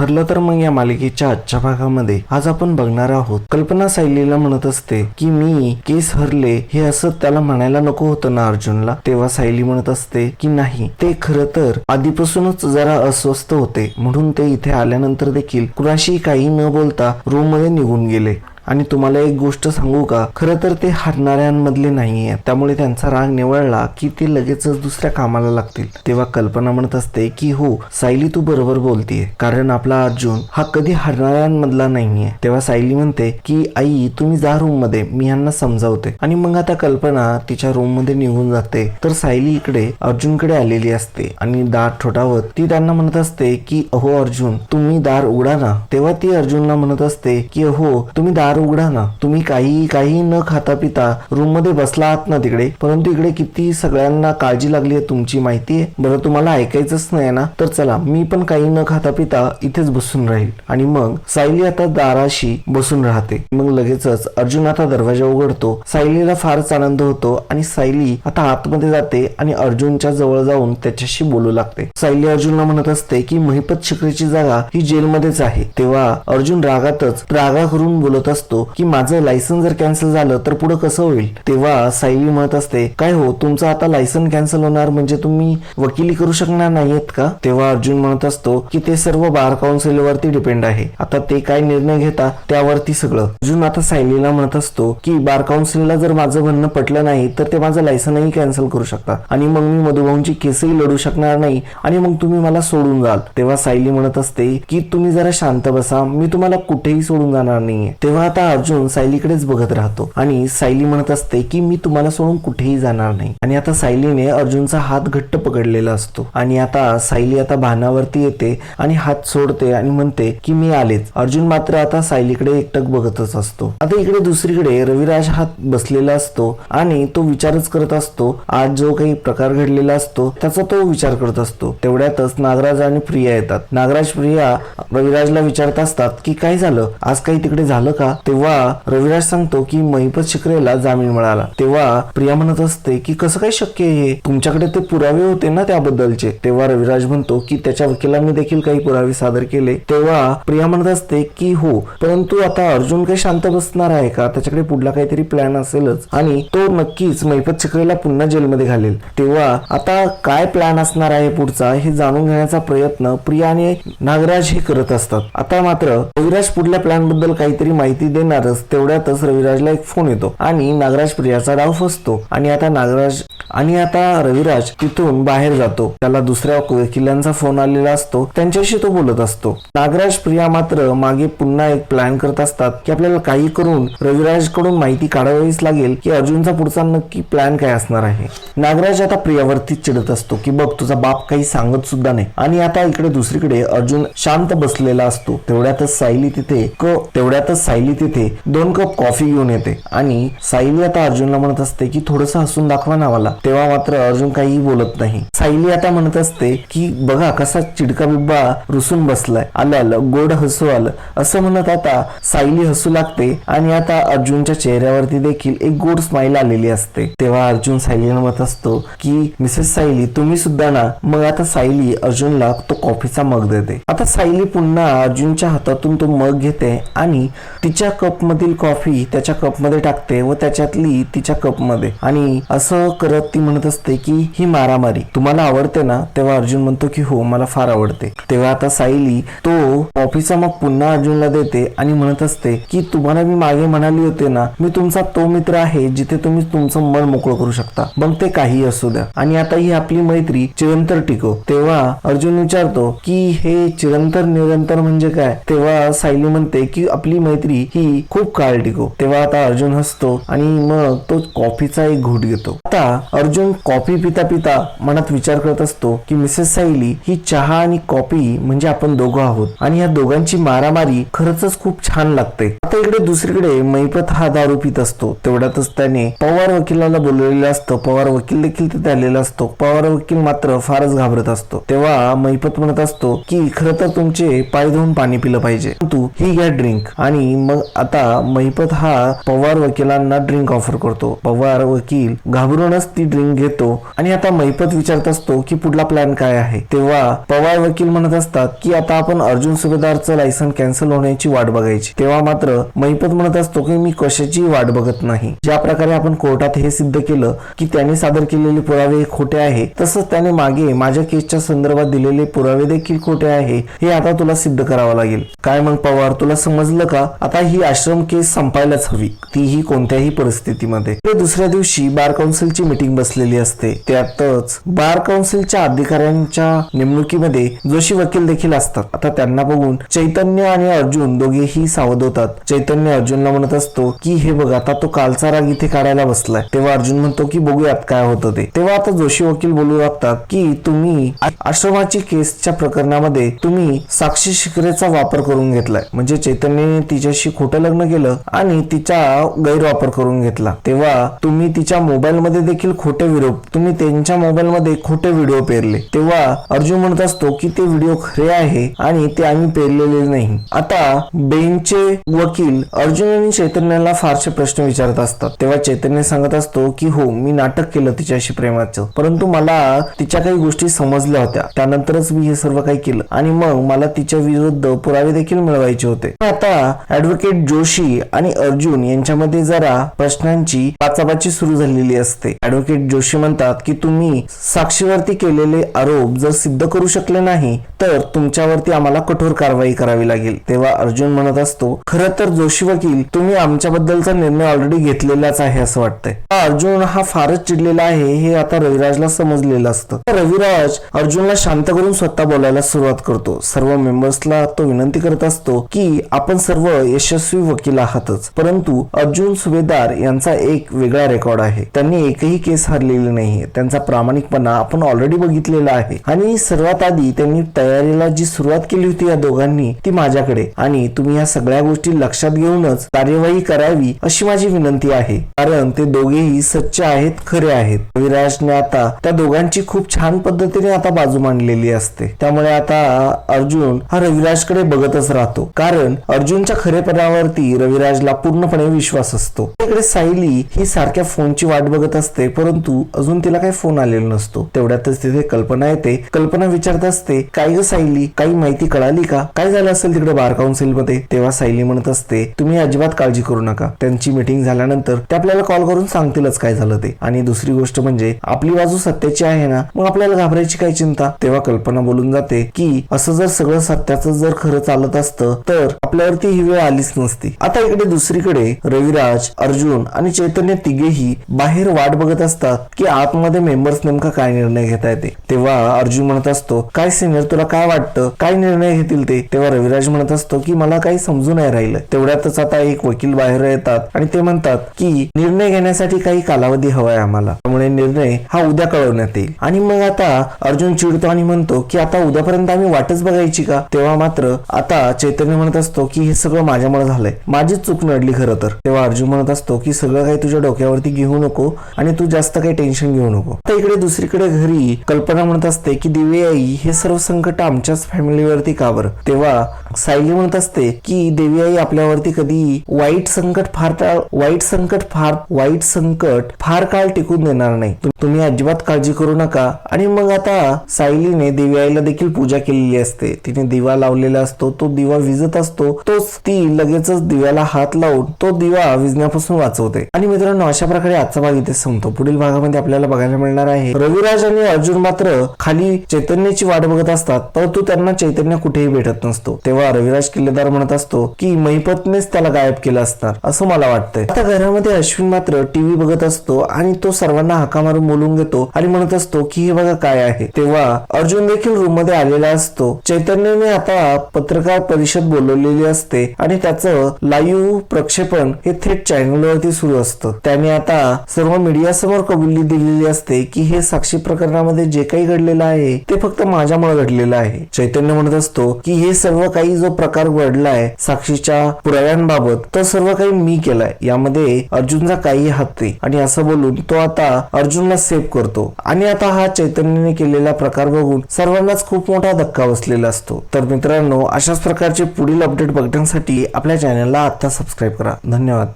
ठरलं तर मग या मालिकेच्या आजच्या भागामध्ये आज आपण बघणार आहोत. कल्पना सायलीला म्हणत असते की मी केस हरले हे असं त्याला म्हणायला नको होतं ना अर्जुनला. तेव्हा सायली म्हणत असते की नाही ते खरं तर आधीपासूनच जरा अस्वस्थ होते. म्हणून ते इथे आल्यानंतर देखील कुणाशी काही न बोलता रूममध्ये निघून गेले. आणि तुम्हाला एक गोष्ट सांगू का? खरं तर ते हारणाऱ्यांमधले नाही आहेत त्यामुळे त्यांचा राग निवळला की ते लगेचच दुसऱ्या कामाला लागतील. तेव्हा कल्पना म्हणत असते की हो सायली तू बरोबर बोलतीये. कारण आपला अर्जुन हा कधी हरणाऱ्यांमधला नाहीये. तेव्हा सायली म्हणते की आई तुम्ही जा रूममध्ये मी यांना समजावते. आणि मग आता कल्पना तिच्या रूममध्ये निघून जाते. तर सायली इकडे अर्जुनकडे आलेली असते. आणि दार ठोठावत ती त्यांना म्हणत असते की अहो अर्जुन तुम्ही दार उघडा ना. तेव्हा ती अर्जुनला म्हणत असते की अहो तुम्ही दार उघडा ना. तुम्ही काही काही न खाता पिता रूममध्ये बसला आहात ना तिकडे? परंतु इकडे किती सगळ्यांना काळजी लागली आहे तुमची माहिती आहे? बरं तुम्हाला ऐकायचंच नाही ना? तर चला मी पण काही न खाता पिता इथेच बसून राहील. आणि मग सायली आता दाराशी बसून राहते. मग लगेचच अर्जुन आता दरवाजा उघडतो. सायलीला फारच आनंद होतो आणि सायली आता आतमध्ये जाते आणि अर्जुनच्या जवळ जाऊन त्याच्याशी बोलू लागते. सायली अर्जुनला म्हणत असते की महिपत शिकरीची जागा ही जेलमध्येच आहे. तेव्हा अर्जुन रागातच रागा करून बोलत असतो की माझं लायसन जर कॅन्सल झालं तर पुढे कसं होईल? तेव्हा सायली म्हणत असते काय हो तुमचं आता लायसन कॅन्सल होणार म्हणजे तुम्ही वकिली करू शकणार नाहीयेत का? तेव्हा अर्जुन म्हणत असतो की ते सर्व बार काउन्सिल वरती डिपेंड आहे. आता ते काय निर्णय घेता त्यावरती सगळं. अर्जुन आता सायलीला म्हणत असतो की बार काउन्सिलला जर माझं म्हणणं पटलं नाही तर ते माझं लायसनही कॅन्सल करू शकतात आणि मग मी मधुभाऊंची केसही लढू शकणार नाही आणि मग तुम्ही मला सोडून जाल. तेव्हा सायली म्हणत असते की तुम्ही जरा शांत बसा मी तुम्हाला कुठेही सोडून जाणार नाहीये. तेव्हा आता अर्जुन सायलीकडेच बघत राहतो. आणि सायली म्हणत असते की मी तुम्हाला सोडून कुठेही जाणार नाही. आणि आता सायलीने अर्जुनचा हात घट्ट पकडलेला असतो. आणि आता सायली आता भानावरती येते आणि हात सोडते आणि म्हणते की मी आलेच. अर्जुन मात्र आता सायलीकडे एकटक बघतच असतो. आता इकडे दुसरीकडे रविराज हात बसलेला असतो आणि तो विचारच करत असतो. आज जो काही प्रकार घडलेला असतो त्याचा तो विचार करत असतो. तेवढ्यातच नागराज आणि प्रिया येतात. नागराज प्रिया रविराजला विचारत असतात की काय झालं? आज काही तिकडे झालं का? तेव्हा रविराज सांगतो की महिपत शिकरेला जामीन मिळाला. तेव्हा प्रिया म्हणत असते की कसं काय शक्य आहे तुमच्याकडे ते पुरावे होते ना त्याबद्दलचे? तेव्हा रविराज म्हणतो की त्याच्या वकिलांनी देखील काही पुरावे सादर केले. तेव्हा प्रिया म्हणत असते की हो परंतु आता अर्जुन काही शांत बसणार आहे का? त्याच्याकडे पुढला काहीतरी प्लॅन असेलच आणि तो नक्कीच महिपत शिकरेला पुन्हा जेलमध्ये घालेल. तेव्हा आता काय प्लॅन असणार आहे पुढचा हे जाणून घेण्याचा प्रयत्न प्रिया आणि नागराज हे करत असतात. आता मात्र रविराज पुढल्या प्लॅनबद्दल काहीतरी माहिती देणारच तेवढ्यातच रविराजला एक फोन येतो आणि नागराज प्रियाचा डाव फसतो आणि आता नागराज आणि आता रविराज तिथून बाहेर जातो. त्याला दुसऱ्या वकिलांचा फोन आलेला असतो त्यांच्याशी तो बोलत असतो. नागराज प्रिया मात्र मागे पुन्हा एक प्लॅन करत असतात की आपल्याला काही करून रविराजकडून माहिती काढावीच लागेल की अर्जुनचा पुढचा नक्की प्लॅन काय असणार आहे. नागराज आता प्रियावरती चिडत असतो की बघ तुझा बाप काही सांगत सुद्धा नाही. आणि आता इकडे दुसरीकडे अर्जुन शांत बसलेला असतो. तेवढ्यातच सायली तिथे क तेवढ्यातच सायली तिथे दोन कप कॉफी घेऊन येते. आणि सायली आता अर्जुनला म्हणत असते की थोडस हसून दाखवा ना मला. तेव्हा मात्र अर्जुन काहीही बोलत नाही. सायली आता म्हणत असते की बघा कसा चिडका बिब्बा रुसून बसलाय. आलं आलं गोड हसू आलं. असं म्हणत आता सायली हसू लागते आणि आता अर्जुनच्या चेहऱ्यावरती देखील एक गोड स्माइल आलेली असते. तेव्हा अर्जुन सायलीला म्हणत असतो की मिसेस सायली तुम्ही सुद्धा ना मग आता सायली अर्जुनला तो कॉफीचा मग देते. आता सायली पुन्हा अर्जुनच्या हातातून तो मग घेते आणि तिच्या कप मधील कॉफी त्याच्या कपमध्ये टाकते व त्याच्यातली तिच्या कपमध्ये. आणि असं करत ती म्हणत असते की ही मारामारी. तुम्हाला आवडते ना? तेव्हा अर्जुन म्हणतो की हो मला फार आवडते. तेव्हा आता सायली तो कॉफीचा मग पुन्हा अर्जुनला देते आणि म्हणत असते की तुम्हाला मी मागे म्हणाली होते ना मी तुमचा तो मित्र आहे जिथे तुम्ही तुमचं मन मोकळं करू शकता. मग ते काही असू द्या. आणि आता ही आपली मैत्री चिरंतर टिको तेव्हा अर्जुन विचारतो की हे चिरंतर निरंतर म्हणजे काय? तेव्हा सायली म्हणते की आपली मैत्री ही खूप काळ टिको. तेव्हा आता अर्जुन हसतो आणि मग तो कॉफीचा एक घोट घेतो. आता अर्जुन कॉफी पिता पिता मनात विचार करत असतो की मिसेस सायली ही चहा आणि कॉफी म्हणजे आपण दोघं आहोत आणि या दोघांची मारामारी खरंच खूप छान लागते. आता इकडे दुसरीकडे मैपत हा दारू पित असतो. तेवढ्यातच त्याने पवार वकिलाला बोलवलेलं असतं. पवार वकील देखील तिथे आलेला असतो. पवार वकील मात्र फारच घाबरत असतो. तेव्हा मैपत म्हणत असतो की खरं तर तुमचे पाय धुवून पाणी पिलं पाहिजे. तू ही घ्या ड्रिंक आणि मग आता महिपत हा पवार वकिलांना ड्रिंक ऑफर करतो. पवार वकील घाबरूनच ती ड्रिंक घेतो. आणि आता महिपत विचारत असतो की पुढला प्लॅन काय आहे? तेव्हा पवार वकील म्हणत असतात की आता आपण अर्जुन सुभेदारचं लायसन कॅन्सल होण्याची वाट बघायची. तेव्हा मात्र महिपत म्हणत असतो की मी कशाची वाट बघत नाही. ज्या प्रकारे आपण कोर्टात हे सिद्ध केलं की त्याने सादर केलेले पुरावे हे खोटे आहे तसंच त्याने मागे माझ्या केसच्या संदर्भात दिलेले पुरावे देखील खोटे आहे हे आता तुला सिद्ध करावं लागेल. काय मग पवार तुला समजलं का? आता ही आश्रम केस संपायलाच हवी. तीही कोणत्याही परिस्थितीमध्ये. दुसऱ्या दिवशी बार काउन्सिलची मीटिंग बसलेली असते. त्यातच बार काउन्सिलच्या अधिकाऱ्यांच्या नेमणुकीमध्ये जोशी वकील देखील असतात. आता त्यांना बघून चैतन्य आणि अर्जुन दोघेही सावध होतात. चैतन्य अर्जुनला म्हणत असतो की हे बघ आता तो कालचा राग इथे काढायला बसलाय. तेव्हा अर्जुन म्हणतो की बघूयात काय होतं ते. तेव्हा आता जोशी वकील बोलू लागतात की तुम्ही आश्रमाची केसच्या प्रकरणामध्ये तुम्ही साक्षी शिकरेचा वापर करून घेतलाय. म्हणजे चैतन्यने तिच्याशी खोटं लग्न केलं आणि तिचा गैरवापर करून घेतला. तेव्हा तुम्ही तिच्या मोबाईलमध्ये देखील खोटे व्हिडिओ तुम्ही त्यांच्या मोबाईलमध्ये खोटे व्हिडिओ पेरले. तेव्हा अर्जुन म्हणत असतो की ते व्हिडिओ खरे आहे आणि ते आम्ही पेरलेले नाही. आता बेनचे वकील अर्जुन आणि चैतन्याला फारसे प्रश्न विचारत असतात. तेव्हा चैतन्य सांगत असतो की हो मी नाटक केलं तिच्याशी प्रेमाचं. परंतु मला तिच्या काही गोष्टी समजल्या होत्या. त्यानंतरच मी हे सर्व काही केलं आणि मग मला तिच्या विरुद्ध पुरावे देखील मिळवायचे होते. आता ऍडव्होकेट जोशी आणि अर्जुन यांच्यामध्ये जरा प्रश्नांची पाचापाची सुरू झालेली असते. ऍडव्होकेट जोशी म्हणतात की तुम्ही साक्षीवरती केलेले आरोप जर सिद्ध करू शकले नाही तर तुमच्यावरती आम्हाला कठोर कारवाई करावी लागेल. तेव्हा अर्जुन म्हणत असतो खरं तर जोशी वकील तुम्ही आमच्याबद्दलचा निर्णय ऑलरेडी घेतलेलाच आहे असं वाटतंय. अर्जुन हा फारच चिडलेला आहे हे आता रविराजला समजलेलं असतं. रविराज अर्जुनला शांत करून स्वतः बोलायला सुरुवात करतो. सर्व मेंबर्सला तो विनंती करत असतो की आपण सर्व यशस्वी वकील आहातच परंतु अर्जुन सुभेदार यांचा एक वेगळा रेकॉर्ड आहे. त्यांनी एकही केस हरलेली नाहीये. त्यांचा प्रामाणिकपणा आपण ऑलरेडी बघितलेला आहे. आणि सर्वात आधी त्यांनी तयारीला जी सुरुवात केली होती या दोघांनी ती माझ्याकडे. आणि तुम्ही या सगळ्या गोष्टी लक्षात घेऊनच कार्यवाही करावी अशी माझी विनंती आहे. कारण ते दोघेही सच्चे आहेत खरे आहेत. विराजने आता त्या दोघांची खूप छान पद्धतीने आता बाजू मांडलेली असते. त्यामुळे आता अर्जुन हा रविराजकडे बघतच राहतो. कारण अर्जुनच्या खरेपणावरती रविराजला पूर्णपणे विश्वास असतो. तिकडे सायली ही सारख्या फोनची वाट बघत असते परंतु अजून तिला काही फोन आलेला नसतो. तेवढ्यातच तिथे कल्पना येते. कल्पना विचारत असते काय ग सायली काही माहिती कळाली का? काय झालं असेल तिकडे बार काउन्सिलमध्ये तेव्हा सायली म्हणत असते तुम्ही अजिबात काळजी करू नका. त्यांची मीटिंग झाल्यानंतर ते आपल्याला कॉल करून सांगतीलच काय झालं ते. आणि दुसरी गोष्ट म्हणजे आपली बाजू सत्याची आहे ना मग आपल्याला घाबरायची काय चिंता? तेव्हा कल्पना बोलून जाते की असं जर सगळं सत्याचं जर खरं चालत असतं तर आपल्यावरती ही वेळ आलीच नसती. आता इकडे दुसरीकडे रविराज अर्जुन आणि चैतन्य तिघेही बाहेर वाट बघत असतात की आतमध्ये मेंबर्स नेमका काय निर्णय घेता येते तेव्हा अर्जुन म्हणत असतो काय सिनियर तुला काय वाटतं? काय निर्णय घेतील ते? तेव्हा रविराज म्हणत असतो की मला काही समजून नाही राहिलं. तेवढ्यातच आता एक वकील बाहेर येतात आणि ते म्हणतात की निर्णय घेण्यासाठी काही कालावधी हवाय आम्हाला. त्यामुळे निर्णय हा उद्या कळवण्यात येईल. आणि मग आता अर्जुन चिडतो आणि म्हणतो की आता उद्यापर्यंत आम्ही वाटच बघायची का? तेव्हा मात्र आता चैतन्य म्हणत असतो की हे सगळं माझ्यामुळे झालंय. माझीच चूक नडली खरं तर. तेव्हा अर्जुन म्हणत असतो की सगळं काही तुझ्या डोक्यावरती घेऊ नको आणि तू जास्त काही टेन्शन घेऊ नको. तर इकडे दुसरीकडे घरी कल्पना म्हणत असते की दिवे आई हे सर्व संकट आमच्याच फॅमिलीवरती का बरं तेव्हा सायली म्हणत असते की देवी आई आपल्यावरती कधी वाईट संकट फार वाईट संकट फार वाईट संकट फार काळ टिकून देणार नाही. तुम्ही अजिबात काळजी करू नका. आणि मग आता सायलीने देवी आईला देखील पूजा केलेली असते. तिने दिवा लावलेला असतो तो दिवा विजत असतो तोच ती लगेचच दिव्याला हात लावून तो दिवा विजण्यापासून वाचवते. आणि मित्रांनो अशा प्रकारे आजचा भाग इथे संपतो. पुढील भागामध्ये आपल्याला बघायला मिळणार आहे रविराज आणि अर्जुन मात्र खाली चैतन्याची वाट बघत असतात. परंतु त्यांना चैतन्य कुठेही भेटत नसतो. तेव्हा रविराज किल्लेदार म्हणत असतो की महिपतनेच त्याला गायब केलं असणार. असं मला वाटतंय. आता घरामध्ये अश्विन मात्र टीव्ही बघत असतो आणि तो सर्वांना हाका मारून बोलून घेतो आणि म्हणत असतो की हे बघा काय आहे. तेव्हा अर्जुन देखील रूममध्ये आलेला असतो. चैतन्यने आता पत्रकार परिषद बोलवलेली असते आणि त्याचं लाईव्ह प्रक्षेपण हे थेट चॅनलवरती सुरू असतं. त्याने आता सर्व मीडिया समोर कबुली दिलेली असते की हे साक्षी प्रकरणामध्ये जे काही घडलेलं आहे ते फक्त माझ्यामुळे घडलेलं आहे. चैतन्य म्हणत असतो की हे सर्व काही काही जो प्रकार घडलाय साक्षीच्या पुराव्यांबाबत तो सर्व काही मी केलाय. यामध्ये अर्जुनचा काही हात नाही. आणि असं बोलून तो आता अर्जुनला सेव्ह करतो. आणि आता हा चैतन्याने केलेला प्रकार बघून सर्वांनाच खूप मोठा धक्का बसलेला असतो. तर मित्रांनो अशाच प्रकारचे पुढील अपडेट बघण्यासाठी आपल्या चॅनलला आता सबस्क्राईब करा. धन्यवाद.